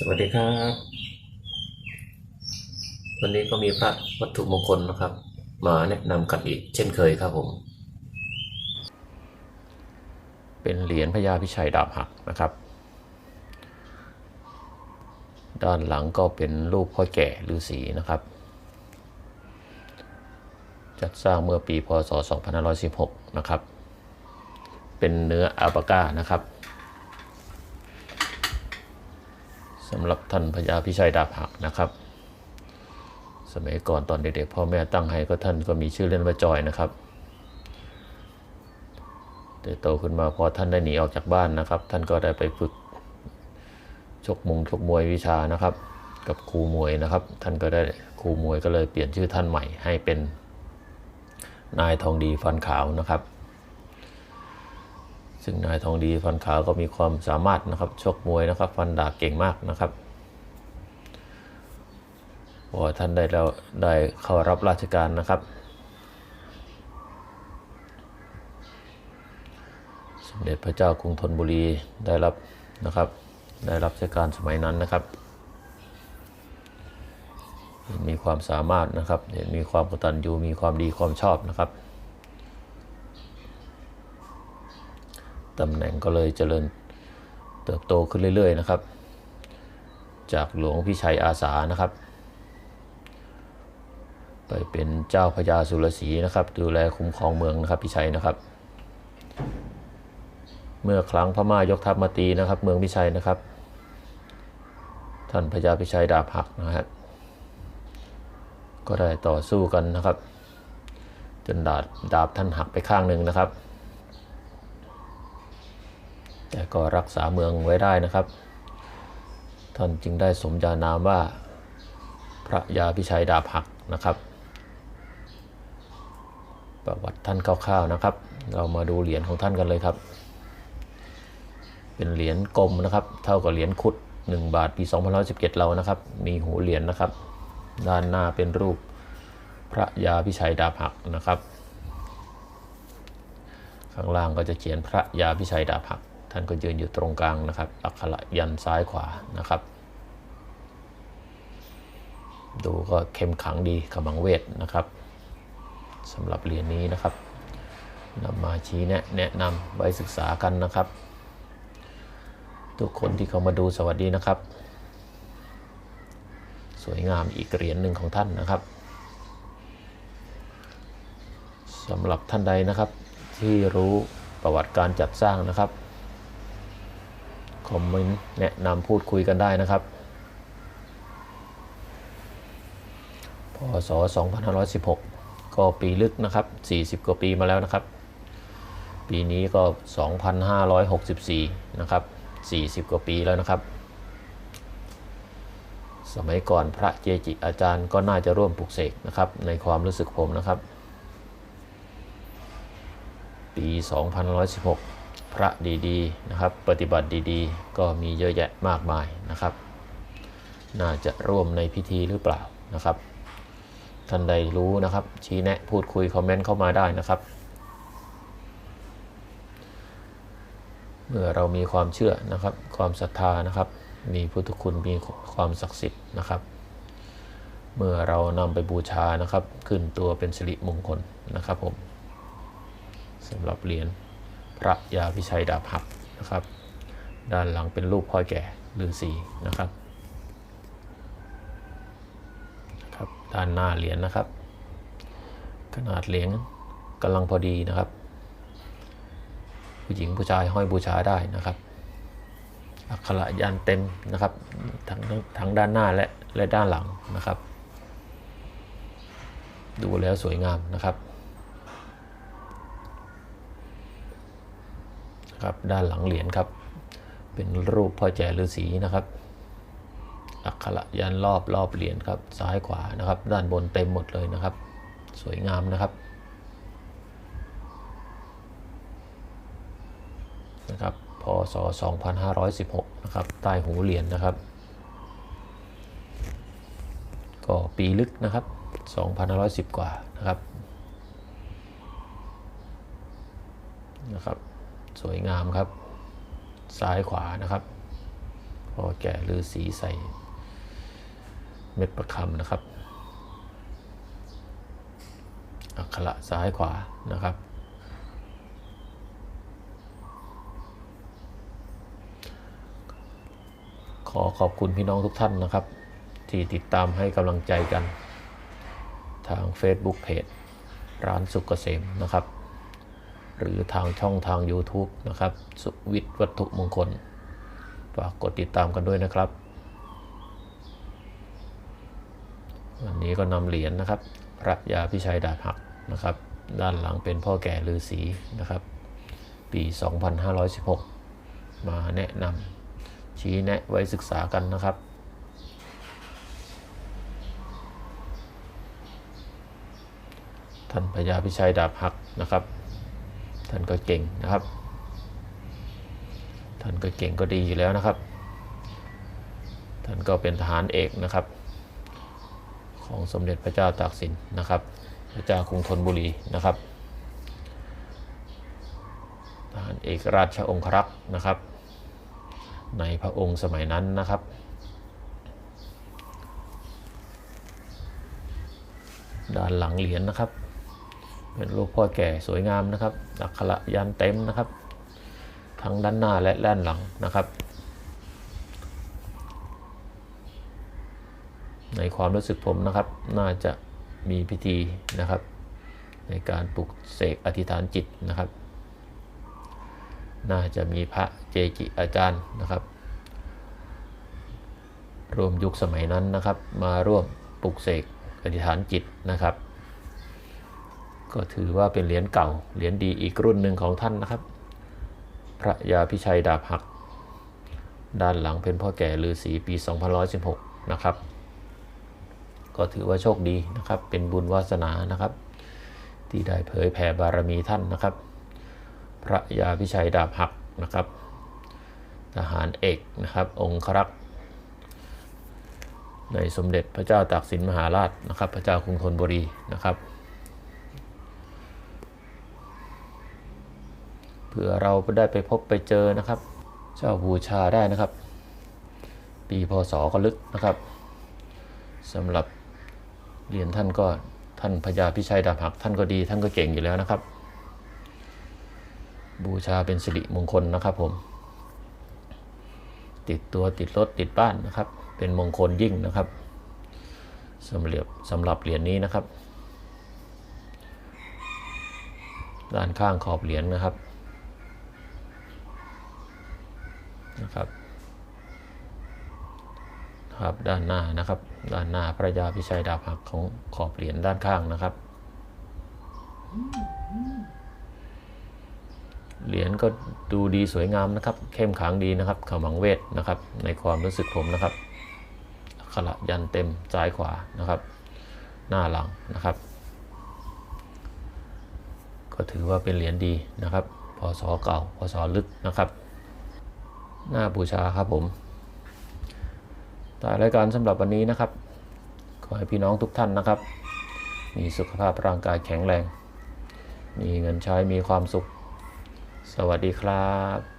สวัสดีครับ วันนี้ก็มีพระวัตถุมงคลนะครับ มาแนะนำกันอีกเช่นเคยครับผม เป็นเหรียญพญาพิชัยดาบหักนะครับ ด้านหลังก็เป็นรูปพ่อแก่ฤาษีนะครับ จัดสร้างเมื่อปีพศ 2516 นะครับ เป็นเนื้ออัลปาก้านะครับ สำหรับท่านพญาพิชัยดาบหักนะครับ สมัยก่อนตอนเด็กๆพ่อแม่ตั้งให้ก็ท่านก็มีชื่อเล่นว่าจอยนะครับแต่โตขึ้นมาพอท่านได้หนีออกจากบ้านนะครับ ท่านก็ได้ไปฝึกชกมุงชกมวยวิชานะครับ กับครูมวยนะครับ ท่านก็ได้ครูมวยก็เลยเปลี่ยนชื่อท่านใหม่ให้เป็นนายทองดีฟันขาวนะครับ ซึ่งนายทองดีฟันขาวก็มีความสามารถนะครับชกมวยนะครับ ฟันดาบเก่งมากนะครับพอท่านได้แล้วได้เข้ารับราชการนะครับสมเด็จพระเจ้ากรุงธนบุรีได้รับนะครับได้รับราชการสมัยนั้นนะครับ มีความสามารถนะครับมีความกตัญญูมีความดีความชอบนะครับ ตำแหน่งก็เลยเจริญเติบโตขึ้นเรื่อย ๆ นะครับ จากหลวงพิชัยอาสานะครับ ไปเป็นเจ้าพญาสุรศรีนะครับ ดูแลคุ้มครองเมืองนะครับพิชัยนะครับ เมื่อครั้งพม่ายกทัพมาตีนะครับ เมืองพิชัยนะครับ ท่านพญาพิชัยดาบหักนะฮะก็ได้ต่อสู้กันนะครับ จนดาบดาบท่านหักไปข้างหนึ่งนะครับ แต่ก็รักษาเมืองไว้ได้นะครับ ท่านจึงได้สมญานามว่าพระยาพิชัยดาบหักนะครับ ประวัติท่านคร่าวๆนะครับ เรามาดูเหรียญของท่านกันเลยครับ เป็นเหรียญกลมนะครับ เท่ากับเหรียญคุด 1 บาทปี2517 เรานะครับ มีหูเหรียญนะครับ ด้านหน้าเป็นรูปพระยาพิชัยดาบหักนะครับ ข้างล่างก็จะเขียนพระยาพิชัยดาบหัก ท่านก็ยืนอยู่ตรงกลางนะครับ อักขระยันซ้ายขวานะครับ ดูก็เข้มขังดีขมังเวทนะครับสำหรับเหรียญนี้นะครับนำมาชี้แนะแนะนำไว้ศึกษากันนะครับ ทุกคนที่เข้ามาดูสวัสดีนะครับ สวยงามอีกเหรียญหนึ่งของท่านนะครับสำหรับท่านใดนะครับที่รู้ประวัติการจัดสร้างนะครับ คอมเมนต์แนะนำพูดคุยกันได้นะครับ พศ 2516 ก็ปีลึกนะครับ 40 กว่าปีมาแล้วนะครับ ปีนี้ก็ 2564 นะครับ 40 กว่าปีแล้วนะครับ สมัยก่อนพระเจจิอาจารย์ก็น่าจะร่วมปลุกเสกนะครับ ในความรู้สึกผมนะครับ ปี2516 พระดีๆนะครับ ปฏิบัติดีๆ ก็มีเยอะแยะมากมายนะครับ น่าจะร่วมในพิธีหรือเปล่านะครับท่านใดรู้นะครับ ชี้แนะพูดคุย คอมเมนต์เข้ามาได้นะครับ เมื่อเรามีความเชื่อนะครับ ความศรัทธานะครับ มีพุทธคุณมีความศักดิ์สิทธิ์นะครับ เมื่อเรานำไปบูชานะครับ ขึ้นตัวเป็นสิริมงคลนะครับผมสำหรับเหรียญ พระยาพิชัยดาบหักนะครับ ด้านหลังเป็นรูปพ่อแก่ฤาษีนะครับครับด้านหน้าเหรียญนะครับ ขนาดเหรียญกำลังพอดีนะครับ ผู้หญิงผู้ชายห้อยบูชาได้นะครับอักขระยันเต็มนะครับทั้งทั้งด้านหน้าและและด้านหลังนะครับ ดูแล้วสวยงามนะครับ ครับด้านหลังเหรียญครับ เป็นรูปพ่อแจฤาษีนะครับ อักขระยันรอบรอบเหรียญครับ ซ้ายขวานะครับ ด้านบนเต็มหมดเลยนะครับ สวยงามนะครับนะครับพศ 2516 นะครับใต้หูเหรียญนะครับ ก็ปีลึกนะครับ 2510 กว่านะครับนะครับ สวยงามครับ ซ้ายขวานะครับพอแก่ฤาษีใส่ เม็ดประคำนะครับ อักขระซ้ายขวานะครับ ขอขอบคุณพี่น้องทุกท่านนะครับ ที่ติดตามให้กำลังใจกัน ทาง Facebook Page ร้านสุกเกษมนะครับ หรือทางช่องทาง YouTube นะครับ สุวิทย์วัตถุมงคล ฝากกดติดตามกันด้วยนะครับ วันนี้ก็นำเหรียญนะครับพระยาพิชัยดาบหักนะครับ ด้านหลังเป็นพ่อแก่ฤาษีนะครับ ปี 2516 มาแนะนำชี้แนะไว้ศึกษากันนะครับท่านพญาพิชัยดาบหักนะครับ ท่านก็เก่งนะครับ ท่านก็เก่งก็ดีอยู่แล้วนะครับ ท่านก็เป็นทหารเอกนะครับ ของสมเด็จพระเจ้าตากสินนะครับ พระเจ้ากรุงธนบุรีนะครับทหารเอกราชองครักษ์นะครับ ในพระองค์สมัยนั้นนะครับด้านหลังเหรียญนะครับ เป็นรูปพ่อแก่สวยงามนะครับ อักขระยันเต็มนะครับ ทั้งด้านหน้าและด้านหลังนะครับ ในความรู้สึกผมนะครับ น่าจะมีพิธีนะครับ ในการปลุกเสกอธิษฐานจิตนะครับ น่าจะมีพระเจจิอาจารย์นะครับรวมยุคสมัยนั้นนะครับ มาร่วมปลุกเสกอธิษฐานจิตนะครับ ก็ถือว่าเป็นเหรียญเก่า เหรียญดีอีกรุ่นหนึ่งของท่านนะครับ พระยาพิชัยดาบหัก ด้านหลังเป็นพ่อแก่ฤาษีปี2516 นะครับ ก็ถือว่าโชคดีนะครับ เป็นบุญวาสนานะครับ ที่ได้เผยแผ่บารมีท่านนะครับ พระยาพิชัยดาบหักนะครับ ทหารเอกนะครับ องครักษ์ในสมเด็จพระเจ้าตากสินมหาราชนะครับ พระเจ้ากรุงธนบุรีนะครับ เพื่อเราได้ไปพบไปเจอนะครับเจ้าบูชาได้นะครับ ปีพศก็ลึกนะครับสำหรับเหรียนท่านก็ท่านพญาพิชัยดาบหักท่านก็ดีท่านก็เก่งอยู่แล้วนะครับ บูชาเป็นสิริมงคลนะครับผม ติดตัวติดรถติดบ้านนะครับ เป็นมงคลยิ่งนะครับสำหรับสำหรับเหรียญนี้นะครับด้านข้างขอบเหรียญนะครับ นะครับครับด้านหน้านะครับ ด้านหน้าพระยาพิชัยดาบหักของขอบเหรียญด้านข้างนะครับเหรียญก็ดูดีสวยงามนะครับ เข้มขังดีนะครับขมังเวทนะครับ ในความรู้สึกผมนะครับอักขระยันเต็มซ้ายขวานะครับ หน้าหลังนะครับ ก็ถือว่าเป็นเหรียญดีนะครับพศเก่าพศลึกนะครับ น้าบูชาครับผมแต่รายการสำหรับวันนี้นะครับ ขอให้พี่น้องทุกท่านนะครับ มีสุขภาพร่างกายแข็งแรง มีเงินใช้มีความสุข สวัสดีครับ